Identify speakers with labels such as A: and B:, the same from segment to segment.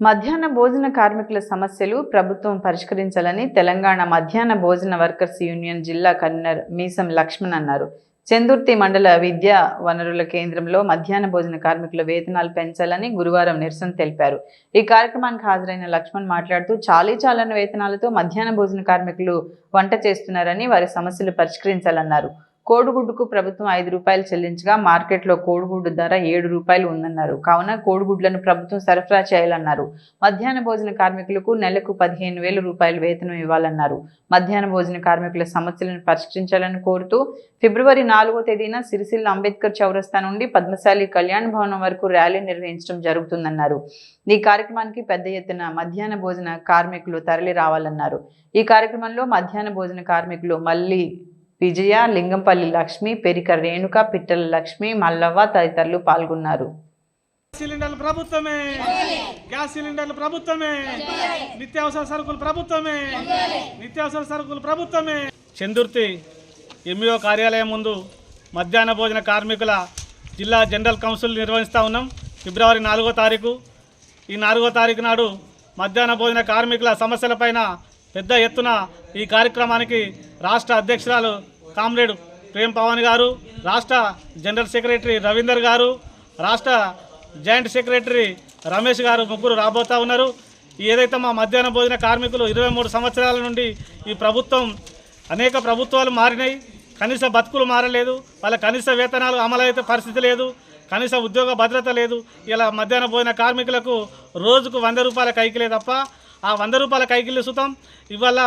A: మధ్యాహ్న భోజన కార్మికుల సమస్యలు ప్రభుత్వం పరిష్కరించాలని తెలంగాణ మధ్యాహ్న భోజన వర్కర్స్ యూనియన్ జిల్లా కన్వీనర్ మీసం లక్ష్మణ్ అన్నారు. చందుర్తి మండల విద్యా వనరుల కేంద్రంలో మధ్యాహ్న భోజన కార్మికుల వేతనాలు పెంచాలని గురువారం నిరసన తెలిపారు. ఈ కార్యక్రమానికి హాజరైన లక్ష్మణ్ మాట్లాడుతూ చాలీ చాలని వేతనాలతో మధ్యాహ్న భోజన కార్మికులు వంట చేస్తున్నారని వారి సమస్యలు పరిష్కరించాలన్నారు. కోడిగుడ్డుకు ప్రభుత్వం ఐదు రూపాయలు చెల్లించగా మార్కెట్లో కోడిగుడ్డు ధర ఏడు రూపాయలు ఉందన్నారు. కావున కోడిగుడ్లను ప్రభుత్వం సరఫరా చేయాలన్నారు. మధ్యాహ్న భోజన కార్మికులకు నెలకు పదిహేను వేల రూపాయలు వేతనం ఇవ్వాలన్నారు. మధ్యాహ్న భోజన కార్మికుల సమస్యలను పరిష్కరించాలని కోరుతూ ఫిబ్రవరి నాలుగో తేదీన సిరిసిల్ల అంబేద్కర్ చౌరస్తా నుండి పద్మశాలి కళ్యాణ భవనం వరకు ర్యాలీ నిర్వహించడం జరుగుతుందన్నారు. ఈ కార్యక్రమానికి పెద్ద ఎత్తున మధ్యాహ్న భోజన కార్మికులు తరలి రావాలన్నారు ఈ కార్యక్రమంలో మధ్యాహ్న భోజన కార్మికులు మళ్ళీ విజయ లింగంపల్లి లక్ష్మి పెరిక రేణుక పిట్టల లక్ష్మి మల్లవ్వ తదితరులు పాల్గొన్నారు.
B: సిలిండర్లు ప్రభుత్వమే. గ్యాస్ సిలిండర్లు ప్రభుత్వమే. నిత్యావసర సరుకులు ప్రభుత్వమే. నిత్యావసర సరుకులు ప్రభుత్వమే. చందుర్తి ఎంఈఓ కార్యాలయం ముందు మధ్యాహ్న భోజన కార్మికుల జిల్లా జనరల్ కౌన్సిల్ నిర్వహిస్తూ ఉన్నాం. ఫిబ్రవరి నాలుగో తారీఖు. ఈ నాలుగో తారీఖు నాడు మధ్యాహ్న భోజన కార్మికుల సమస్యలపైన పెద్ద ఎత్తున ఈ కార్యక్రమానికి రాష్ట్ర అధ్యక్షురాలు కామ్రేడ్ ప్రేమ్ పవన్ గారు రాష్ట్ర జనరల్ సెక్రటరీ రవీందర్ గారు రాష్ట్ర జాయింట్ సెక్రటరీ రమేష్ గారు ముగ్గురు రాబోతా ఉన్నారు. ఏదైతే మా మధ్యాహ్న భోజన కార్మికులు ఇరవై మూడు సంవత్సరాల నుండి ఈ ప్రభుత్వం అనేక ప్రభుత్వాలు మారినాయి. కనీస బతుకులు మారలేదు. వాళ్ళ కనీస వేతనాలు అమలైతే పరిస్థితి లేదు. కనీస ఉద్యోగ భద్రత లేదు. ఇలా మధ్యాహ్న భోజన కార్మికులకు రోజుకు వంద రూపాయల కైకిలే తప్ప ఆ వంద రూపాయల కైకిల్లు సుతం. ఇవాళ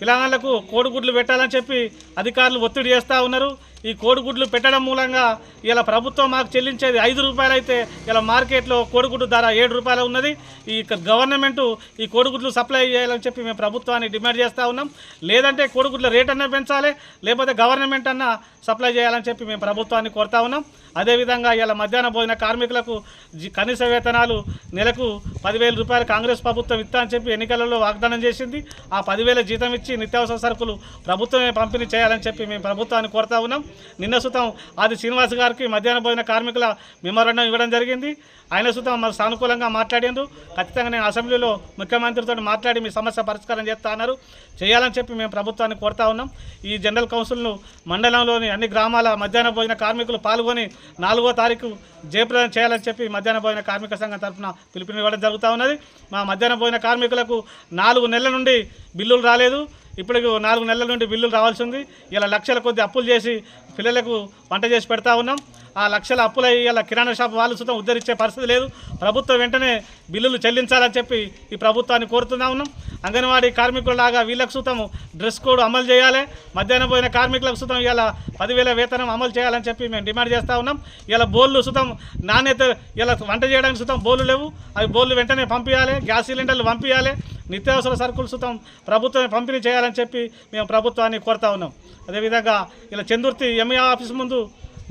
B: పిల్లగాళ్ళకు కోడిగుడ్లు పెట్టాలని చెప్పి అధికారులు ఒత్తిడి చేస్తూ ఉన్నారు. ఈ కోడిగుడ్లు పెట్టడం మూలంగా ఇలా ప్రభుత్వం మాకు చెల్లించేది ఐదు రూపాయలు అయితే ఇలా మార్కెట్లో కోడిగుడ్డు ధర ఏడు రూపాయలు ఉన్నది. ఈ గవర్నమెంట్ ఈ కోడిగుడ్లు సప్లై చేయాలని చెప్పి మేము ప్రభుత్వాన్ని డిమాండ్ చేస్తూ ఉన్నాం. లేదంటే కోడిగుడ్ల రేట్ అన్నా పెంచాలి లేకపోతే గవర్నమెంట్ అన్నా సప్లై చేయాలని చెప్పి మేము ప్రభుత్వాన్ని కోరుతా ఉన్నాం. అదేవిధంగా ఇలా మధ్యాహ్న భోజన కార్మికులకు జి- కనీస వేతనాలు నెలకు పదివేల రూపాయలు కాంగ్రెస్ ప్రభుత్వం ఇస్తా అని చెప్పి ఎన్నికలలో వాగ్దానం చేసింది. ఆ పదివేల జీతం ఇచ్చి నిత్యావసర సరుకులు ప్రభుత్వమే పంపిణీ చేయాలని చెప్పి మేము ప్రభుత్వాన్ని కోరుతా ఉన్నాం. నిన్న సుతం ఆది శ్రీనివాస్ గారికి మధ్యాహ్న భోజన కార్మికుల మెమోరాండం ఇవ్వడం జరిగింది. ఆయన సుతం మరి సానుకూలంగా మాట్లాడేందు ఖచ్చితంగా నేను అసెంబ్లీలో ముఖ్యమంత్రితో మాట్లాడి మీ సమస్య పరిష్కారం చేస్తా అన్నారు. చేయాలని చెప్పి మేము ప్రభుత్వాన్ని కోరుతా ఉన్నాం. ఈ జనరల్ కౌన్సిల్ను మండలంలోని అన్ని గ్రామాల మధ్యాహ్న భోజన కార్మికులు పాల్గొని నాలుగో తారీఖు జయప్రదం చేయాలని చెప్పి మధ్యాహ్న భోజన కార్మిక సంఘం తరఫున పిలుపునివ్వడం జరుగుతూ ఉన్నది. మా మధ్యాహ్న భోజన కార్మికులకు నాలుగు నెలల నుండి బిల్లులు రాలేదు. ఇప్పటికి నాలుగు నెలల నుండి బిల్లులు రావాల్సి ఉంది ఇలా లక్షల కొద్ది అప్పులు చేసి పిల్లలకు వంట చేసి పెడతా ఉన్నాం. ఆ లక్షల అప్పులు ఇలా కిరాణా షాప్ వాళ్ళు సుతం ఉద్ధరించే పరిస్థితి లేదు. ప్రభుత్వం వెంటనే బిల్లులు చెల్లించాలని చెప్పి ఈ ప్రభుత్వాన్ని కోరుతున్నా ఉన్నాం. అంగన్వాడీ కార్మికులలాగా వీళ్ళకు సుతం డ్రెస్ కోడ్ అమలు చేయాలి. మధ్యాహ్నం పోయిన కార్మికులకు సుతం ఇలా పదివేల వేతనం అమలు చేయాలని చెప్పి మేము డిమాండ్ చేస్తూ ఉన్నాం. ఇలా బోళ్ళు సుతం నాణ్యత ఇలా వంట చేయడానికి సుతం బోళ్ళు లేవు. అవి బోళ్ళు వెంటనే పంపించాలి గ్యాస్ సిలిండర్లు పంపించాలి నిత్యావసర సరుకులు సుతం ప్రభుత్వమే పంపిణీ చేయాలని చెప్పి మేము ప్రభుత్వాన్ని కోరుతా ఉన్నాం. అదేవిధంగా ఇలా చందుర్తి ఎంఏ ఆఫీస్ ముందు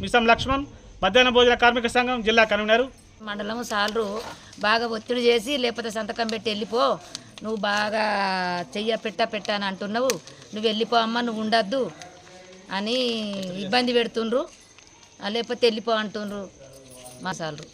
B: మిసం లక్ష్మణ్ మధ్యాహ్న భోజన కార్మిక సంఘం జిల్లా కన్వీనరు.
C: మండలం సాలరు బాగా ఒత్తిడి చేసి లేకపోతే సంతకం పెట్టి వెళ్ళిపో నువ్వు బాగా చెయ్య పెట్ట పెట్ట అని అంటున్నావు. నువ్వు వెళ్ళిపో అమ్మ నువ్వు ఉండద్దు అని ఇబ్బంది పెడుతుండ్రు. లేకపోతే వెళ్ళిపో అంటుండ్రు మా సాలరు.